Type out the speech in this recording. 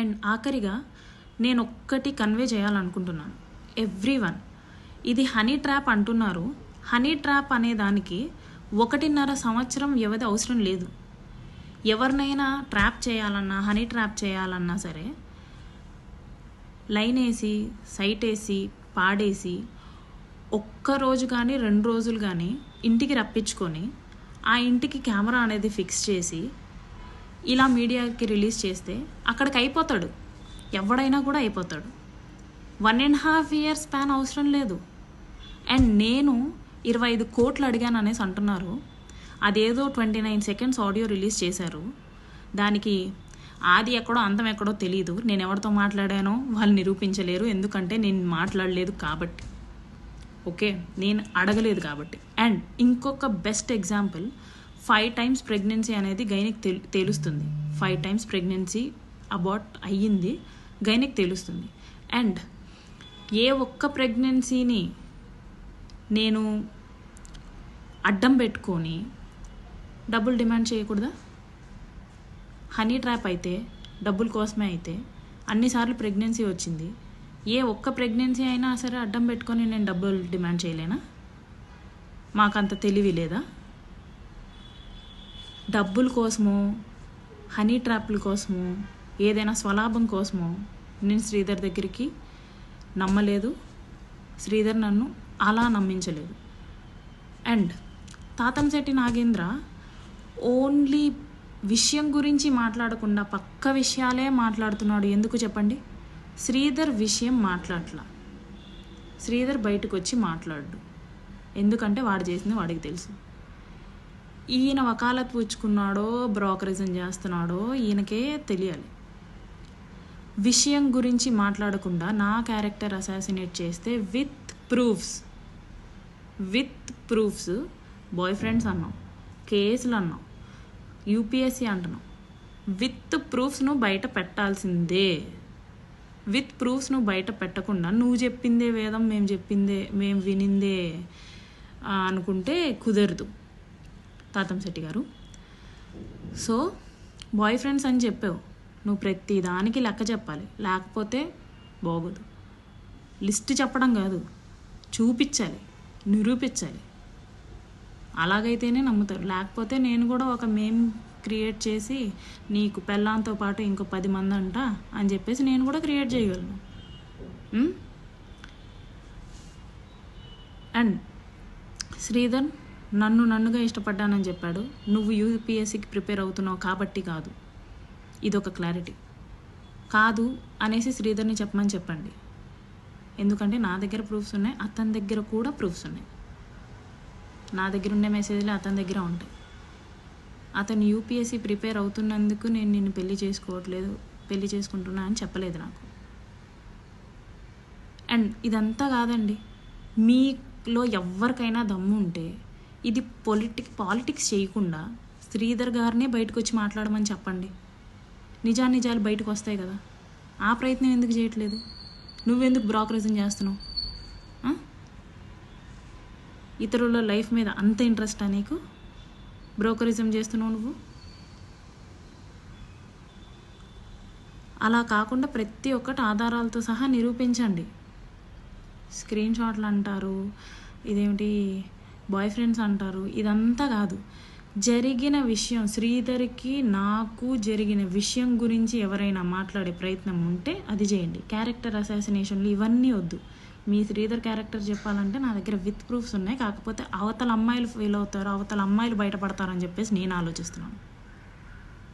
And ఆఖరిగా నేను ఒక్కటి కన్వే చేయాలనుకుంటున్నాను. ఎవ్రీ వన్ ఇది హనీ ట్రాప్ అంటున్నారు. హనీ ట్రాప్ అనే దానికి ఒకటిన్నర సంవత్సరం వ్యవధి అవసరం లేదు. ఎవరినైనా ట్రాప్ చేయాలన్నా హనీ ట్రాప్ చేయాలన్నా సరే లైన్ వేసి సైట్ వేసి పాడేసి ఒక్క రోజు కానీ రెండు రోజులు కానీ ఇంటికి రప్పించుకొని ఆ ఇంటికి కెమెరా అనేది ఫిక్స్ చేసి ఇలా మీడియాకి రిలీజ్ చేస్తే అక్కడికి అయిపోతాడు. ఎవడైనా కూడా అయిపోతాడు. One and half year span అవసరం లేదు. అండ్ నేను ఇరవై ఐదు కోట్లు అడిగాను అనేసి అంటున్నారు. అదేదో twenty nine seconds audio release చేశారు. దానికి ఆది ఎక్కడో అంతం ఎక్కడో తెలియదు నేను ఎవరితో మాట్లాడానో వాళ్ళు నిరూపించలేరు. ఎందుకంటే నేను మాట్లాడలేదు కాబట్టి. ఓకే? నేను అడగలేదు కాబట్టి. అండ్ ఇంకొక best example five times pregnancy అనేది గైనిక్ తెలు తేలుస్తుంది. ఫైవ్ టైమ్స్ ప్రెగ్నెన్సీ అబార్ట్ అయ్యింది గైనిక్ తేలుస్తుంది. అండ్ ఏ ఒక్క ప్రెగ్నెన్సీని నేను అడ్డం పెట్టుకొని డబ్బులు డిమాండ్ చేయకూడదా? హనీ ట్రాప్ అయితే డబ్బుల కోసమే అయితే అన్నిసార్లు ప్రెగ్నెన్సీ వచ్చింది. ఏ ఒక్క ప్రెగ్నెన్సీ అయినా సరే అడ్డం పెట్టుకొని నేను డబ్బులు డిమాండ్ చేయలేనా? మాకంత తెలివి లేదా? డబ్బుల కోసమో హనీ ట్రాప్ల కోసమో ఏదైనా స్వలాభం కోసమో నేను శ్రీధర్ దగ్గరికి నమ్మలేదు. శ్రీధర్ నన్ను అలా నమ్మించలేదు. అండ్ తాతంశెట్టి నాగేంద్ర ఓన్లీ విషయం గురించి మాట్లాడకుండా పక్క విషయాలే మాట్లాడుతున్నాడు. ఎందుకు చెప్పండి? శ్రీధర్ విషయం మాట్లాడలా. శ్రీధర్ బయటకు వచ్చి మాట్లాడు. ఎందుకంటే వాడు చేసింది వాడికి తెలుసు. ఈయన వకాలత్ పూచుకున్నాడో బ్రోకరిజం చేస్తున్నాడో ఈయనకే తెలియాలి. విషయం గురించి మాట్లాడకుండా నా క్యారెక్టర్ అసాసినేట్ చేస్తే with proofs. With proofs. Boyfriends అన్నాం. కేసులు అన్నాం. యూపీఎస్సీ అంటున్నాం. విత్ ప్రూఫ్స్ను బయట పెట్టాల్సిందే. విత్ ప్రూఫ్స్ను బయట పెట్టకుండా నువ్వు చెప్పిందే వేదం మేము చెప్పిందే మేము వినిందే అనుకుంటే కుదరదు. తాతం శెట్టి గారు. సో బాయ్ ఫ్రెండ్స్ అని చెప్పావు. నువ్వు ప్రతి దానికి లెక్క చెప్పాలి. లేకపోతే బాగోదు. లిస్ట్ చెప్పడం కాదు. చూపించాలి. నిరూపించాలి. అలాగైతేనే నమ్ముతారు. లేకపోతే నేను కూడా ఒక మేమ్ క్రియేట్ చేసి నీకు పెళ్ళాంతో పాటు ఇంకో పది మంది అంట అని చెప్పేసి నేను కూడా క్రియేట్ చేయగలను. అండ్ శ్రీధర్ నన్ను నన్నుగా ఇష్టపడ్డానని చెప్పాడు. నువ్వు యూపీఎస్సీకి ప్రిపేర్ అవుతున్నావు కాబట్టి కాదు. ఇదొక క్లారిటీ. కాదు అనేసి శ్రీధర్ని చెప్పమని చెప్పండి. ఎందుకంటే నా దగ్గర ప్రూఫ్స్ ఉన్నాయి అతని దగ్గర కూడా ప్రూఫ్స్ ఉన్నాయి. నా దగ్గర ఉండే మెసేజ్లు అతని దగ్గర ఉంటాయి. అతను యూపీఎస్సీ ప్రిపేర్ అవుతున్నందుకు నేను నిన్ను పెళ్ళి చేసుకోవట్లేదు పెళ్ళి చేసుకుంటున్నా అని చెప్పలేదు నాకు. అండ్ ఇదంతా కాదండి. మీలో ఎవరికైనా దమ్ము ఉంటే ఇది పొలిటిక్ పాలిటిక్స్ చేయకుండా శ్రీధర్ గారినే బయటకు వచ్చి మాట్లాడమని చెప్పండి. నిజాలు బయటకు వస్తాయి కదా. ఆ ప్రయత్నం ఎందుకు చేయట్లేదు? నువ్వెందుకు బ్రోకరేజింగ్ చేస్తున్నావు? ఇతరుల లైఫ్ మీద అంత ఇంట్రెస్టా నీకు? బ్రోకరిజం చేస్తున్నావు నువ్వు? అలా కాకుండా ప్రతి ఒక్కటి ఆధారాలతో సహా నిరూపించండి. స్క్రీన్ షాట్లు అంటారు ఇదేమిటి బాయ్ ఫ్రెండ్స్ అంటారు. ఇదంతా కాదు. జరిగిన విషయం శ్రీధర్కి నాకు జరిగిన విషయం గురించి ఎవరైనా మాట్లాడే ప్రయత్నం ఉంటే అది చేయండి. క్యారెక్టర్ అసాసినేషన్లు ఇవన్నీ వద్దు. మీ శ్రీధర్ క్యారెక్టర్ చెప్పాలంటే నా దగ్గర విత్ ప్రూఫ్స్ ఉన్నాయి. కాకపోతే అవతల అమ్మాయిలు ఫీల్ అవుతారు అవతల అమ్మాయిలు బయటపడతారని చెప్పేసి నేను ఆలోచిస్తున్నాను.